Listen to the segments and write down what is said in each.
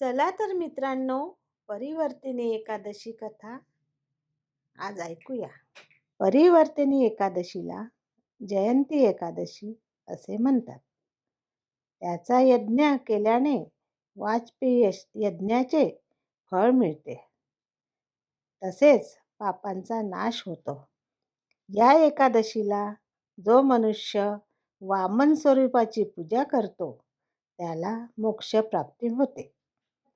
चला तर मित्रांनो परिवर्तिनी एकादशी कथा आज ऐकूया. परिवर्तिनी एकादशीला जयंती एकादशी असे म्हणतात. त्याचा यज्ञ केल्याने वाजपेयी यज्ञाचे फळ मिळते. तसेच पापांचा नाश होतो. या एकादशीला जो मनुष्य वामन स्वरूपाची पूजा करतो त्याला मोक्षप्राप्ती होते.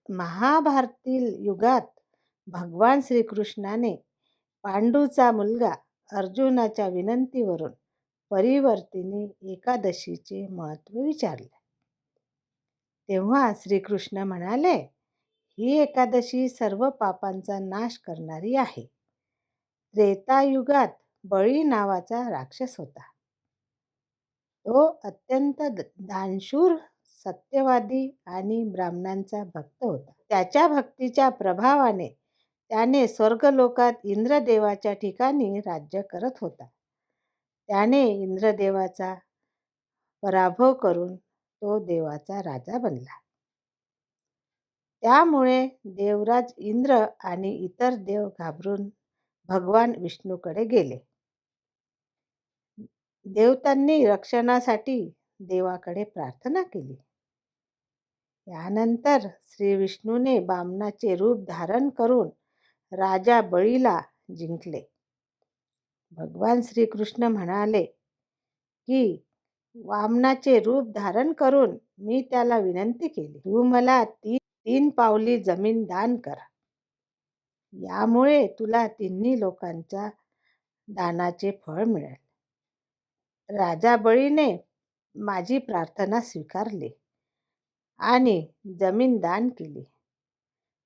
महाभारतील युगात भगवान श्रीकृष्णाने पांडूचा मुलगा अर्जुनाच्या विनंतीवरून परिवर्तिनी एकादशीचे महत्त्व विचारले. तेव्हा श्रीकृष्ण म्हणाले ही एकादशी सर्व पापांचा नाश करणारी आहे. त्रेतायुगात बळी नावाचा राक्षस होता. तो अत्यंत दानशूर सत्यवादी आणि ब्राह्मणांचा भक्त होता. त्याच्या भक्तीच्या प्रभावाने त्याने स्वर्गलोकात इंद्रदेवाच्या ठिकाणी राज्य करत होता. त्याने इंद्रदेवाचा पराभव करून तो देवाचा राजा बनला. त्यामुळे देवराज इंद्र आणि इतर देव घाबरून भगवान विष्णूकडे गेले. देवतांनी रक्षणासाठी देवाकडे प्रार्थना केली. यानंतर श्री विष्णूने बामनाचे रूप धारण करून राजा बळीला जिंकले. भगवान श्रीकृष्ण म्हणाले की वामनाचे रूप धारण करून मी त्याला विनंती केली. तू मला ती तीन पावली जमीन दान कर. यामुळे तुला तिन्ही लोकांच्या दानाचे फळ मिळेल. राजा बळीने माझी प्रार्थना स्वीकारली. आणि जमीन दान केली.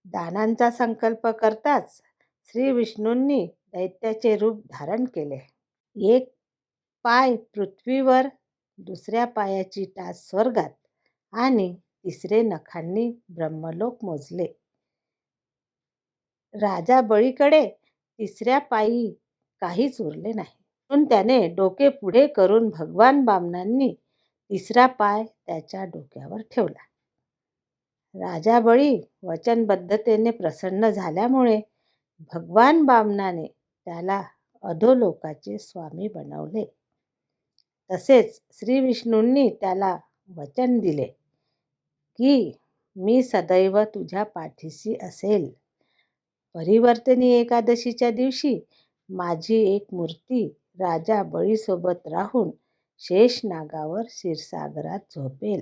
दानांचा संकल्प करताच श्री विष्णूंनी दैत्याचे रूप धारण केले. एक पाय पृथ्वीवर दुसऱ्या पायाची टास स्वर्गात आणि तिसरे नखांनी ब्रह्मलोक मोजले. राजा बळीकडे तिसऱ्या पायी काहीच उरले नाही. म्हणून त्याने डोके पुढे करून भगवान बामनांनी तिसरा पाय त्याच्या डोक्यावर ठेवला. राजा बळी वचनबद्धतेने प्रसन्न झाल्यामुळे भगवान बामनाने त्याला अधोलोकाचे स्वामी बनवले. तसेच श्री विष्णूंनी त्याला वचन दिले की मी सदैव तुझ्या पाठीशी असेल. परिवर्तनी एकादशीच्या दिवशी माझी एक मूर्ती राजा बळीसोबत राहून शेष नागावर क्षीरसागरात झोपेल.